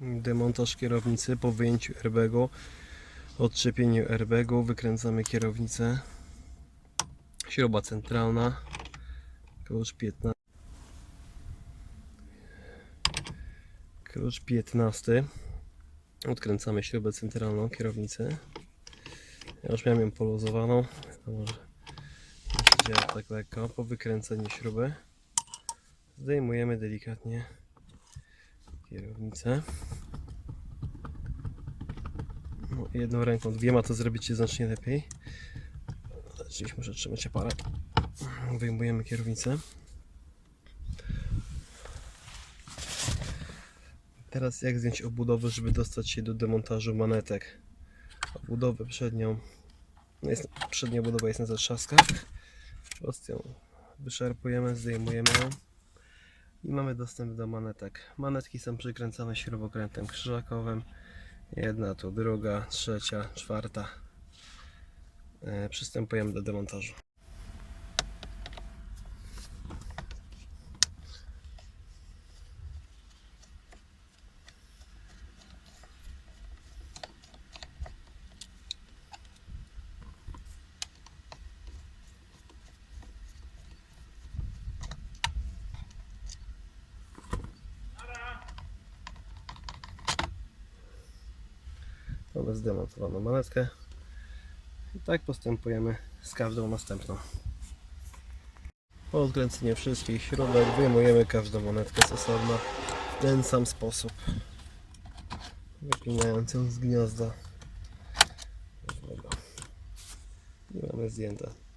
Demontaż kierownicy po wyjęciu airbagu, odczepieniu airbagu, wykręcamy kierownicę. Śruba centralna, klucz 15. Klucz 15. Odkręcamy śrubę centralną kierownicy. Ja już miałem ją poluzowaną. Wiadomo, że nie się działa tak lekko. Po wykręceniu śruby zdejmujemy delikatnie kierownicę. No, jedną ręką, dwiema to zrobicie znacznie lepiej. Dziś muszę trzymać aparat. Wyjmujemy kierownicę. Teraz jak zdjąć obudowę, żeby dostać się do demontażu manetek. Obudowę przednią. No jest, przednia obudowa jest na zatrzaskach. Ją wyszarpujemy, zdejmujemy ją. I mamy dostęp do manetek. Manetki są przykręcane śrubokrętem krzyżakowym. Jedna, tu druga, trzecia, czwarta. E, Przystępujemy do demontażu. Mamy zdemontowaną manetkę. I tak postępujemy z każdą następną. Po odkręceniu wszystkich śrubek wyjmujemy każdą monetkę z osobna w ten sam sposób. Wypinając ją z gniazda. I mamy zdjęte